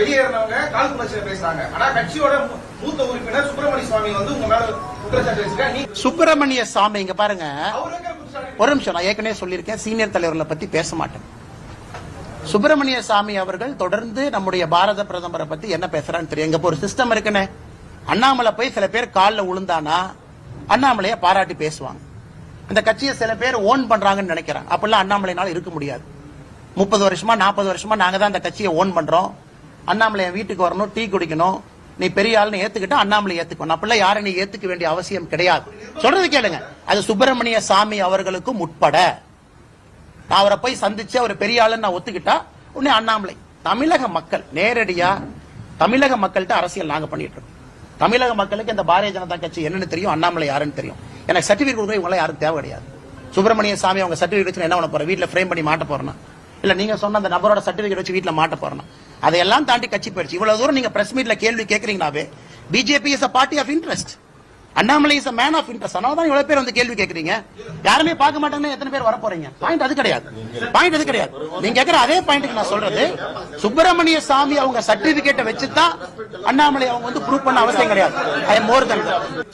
வெளியேறினவங்க காழ்ப்புணர்ச்சியில பேசுறாங்க. ஆனா கட்சியோட மூத்த உறுப்பினர் சுப்பிரமணிய சுவாமி வந்து உங்க மேல குற்றச்சாட்டு வச்சிருக்காங்க சுப்பிரமணிய சாமி இங்க பாருங்க. ஒரு நிமிஷம் நான் ஏற்கனவே சொல்லியிருக்கேன். சீனியர் தலைவர்களை பத்தி பேச மாட்டேன். சுப்பிரமணிய சாமி அவர்கள் தொடர்ந்து நம்முடைய பாரத பிரதமரை பத்தி என்ன பேசுறான்னு தெரியும். இப்ப ஒரு சிஸ்டம் இருக்குன்னு அண்ணாமலை போய் சில பேர் காலில் விழுந்தானா அண்ணாமலைய பாராட்டி பேசுவாங்க. இந்த கட்சியை சில பேர் ஓன் பண்றாங்கன்னு நினைக்கிறாங்க. அப்படிலாம் அண்ணாமலைனால இருக்க முடியாது. முப்பது வருஷமா நாற்பது வருஷமா நாங்க தான் இந்த கட்சியை ஓன் பண்றோம். அண்ணாமலை என் வீட்டுக்கு வரணும் டீ குடிக்கணும். நீ பெரிய ஆள்னு ஏத்துக்கிட்டா அண்ணாமலை ஏத்துக்கணும் அப்படிலாம் யாரும் நீ ஏத்துக்க வேண்டிய அவசியம் கிடையாது. சொல்றது கேளுங்க. அது சுப்பிரமணிய சாமி அவர்களுக்கும் உட்பட. நான் அவரை போய் சந்திச்சு அவர் பெரிய ஆளுன்னு நான் ஒத்துக்கிட்டா உடனே அண்ணாமலை. தமிழக மக்கள் நேரடியா தமிழக மக்கள்கிட்ட அரசியல் நாங்க பண்ணிட்டு இருக்கோம். தமிழக மக்களுக்கு இந்த பாரதிய ஜனதா கட்சி என்னன்னு தெரியும் அண்ணாமலை யாருன்னு தெரியும். எனக்கு சர்டிபிகேட் கொடுக்குற இவங்களாம் யாரும் தேவை கிடையாது. சுப்பிரமணிய சாமி அவங்க சர்டிபிகேட் என்ன பண்ண போற வீட்டில் ஃப்ரேம் பண்ணி மாட்ட போறேன்னா இல்ல நீங்க சொன்ன அந்த நபரோட சர்டிபிகேட் வச்சு வீட்ல மாட்ட போறேன்னா அதையெல்லாம் தாண்டி கட்சி போயிடுச்சு. இவ்வளவு தூரம் நீங்க பிரஸ் மீட்ல கேள்வி கேக்குறீங்கனாவே BJP is a party of interest Annamalai is man of interest அதனால தான் இவ்வளவு பேர் வந்து கேள்வி கேக்குறீங்க. யாருமே பார்க்க மாட்டாங்கன்னா எத்தனை பேர் வர போறீங்க? பாயிண்ட் அது கிடையாது. பாயிண்ட் அது கிடையாது. நீங்க கேக்குற அதே பாயிண்ட்க்கு நான் சொல்றது சுப்பிரமணிய சாமி அவங்க சர்டிபிகேட்டை வச்சுதான் அண்ணாமலை அவங்க வந்து ப்ரூவ் பண்ண அவசியம் கிடையாது. ஐ மோர் தன்